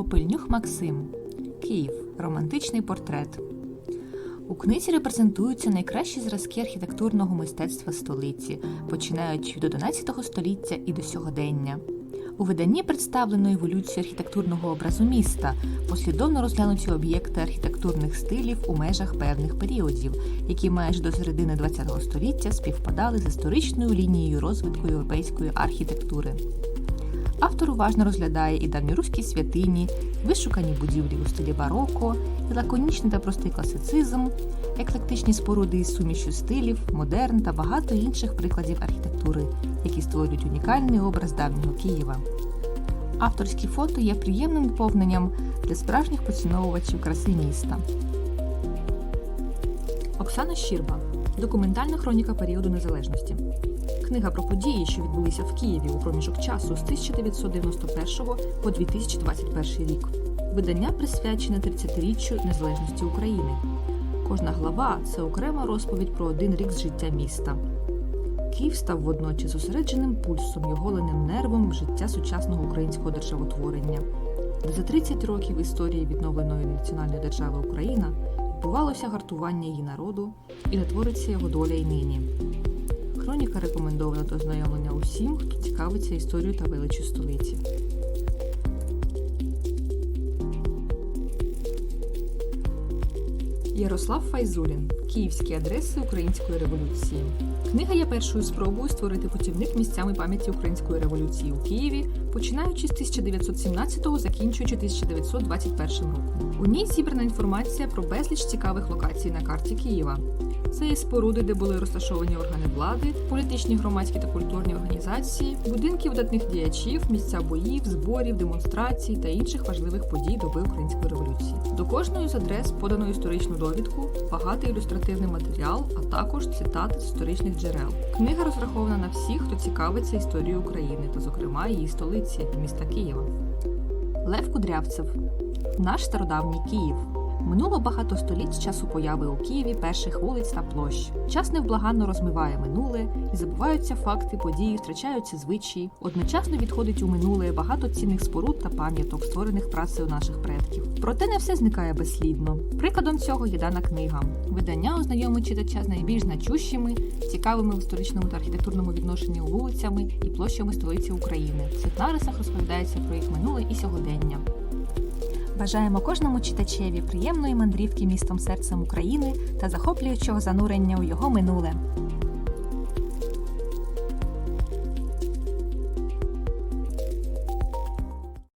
Попильнюх Максим. Київ. Романтичний портрет. У книзі репрезентуються найкращі зразки архітектурного мистецтва столиці, починаючи від 11 століття і до сьогодення. У виданні представлено еволюцію архітектурного образу міста, послідовно розглянуті об'єкти архітектурних стилів у межах певних періодів, які майже до середини ХХ століття співпадали з історичною лінією розвитку європейської архітектури. Автор уважно розглядає і давньоруські святині, вишукані будівлі у стилі бароко, і лаконічний та простий класицизм, еклектичні споруди із сумішю стилів, модерн та багато інших прикладів архітектури, які створюють унікальний образ давнього Києва. Авторські фото є приємним доповненням для справжніх поціновувачів краси міста. Оксана Щірба. Документальна хроніка періоду незалежності. Книга про події, що відбулися в Києві у проміжок часу з 1991 по 2021 рік. Видання присвячене 30-річчю незалежності України. Кожна глава це окрема розповідь про один рік з життя міста. Київ став водночас зосередженим пульсом і оголеним нервом життя сучасного українського державотворення. За 30 років історії відновленої національної держави Україна відбувалося гартування її народу і не твориться його доля й нині. Хроніка рекомендована до ознайомлення усім, хто цікавиться історією та величчю столиці. Ярослав Файзулін. Київські адреси української революції. Книга є першою спробою створити путівник місцями пам'яті української революції у Києві, починаючи з 1917-го, закінчуючи 1921 роком. У ній зібрана інформація про безліч цікавих локацій на карті Києва. Це і споруди, де були розташовані органи влади, політичні, громадські та культурні організації, будинки видатних діячів, місця боїв, зборів, демонстрацій та інших важливих подій доби української революції. До кожної з адрес подано історичну довідку, багатий ілюстративний матеріал, а також цитати з історичних джерел. Книга розрахована на всіх, хто цікавиться історією України та, зокрема, її столиці міста Києва. Лев Кудрявцев наш стародавній Київ. Минуло багато століть з часу появи у Києві перших вулиць та площ. Час невблаганно розмиває минуле і забуваються факти, події, втрачаються звичаї. Одночасно відходить у минуле багато цінних споруд та пам'яток, створених працею наших предків. Проте не все зникає безслідно. Прикладом цього є дана книга. Видання ознайомить читача з найбільш значущими, цікавими в історичному та архітектурному відношенні вулицями і площами столиці України. В цих нарисах розповідається про їх минуле і сьогодення. Бажаємо кожному читачеві приємної мандрівки містом серцем України та захоплюючого занурення у його минуле.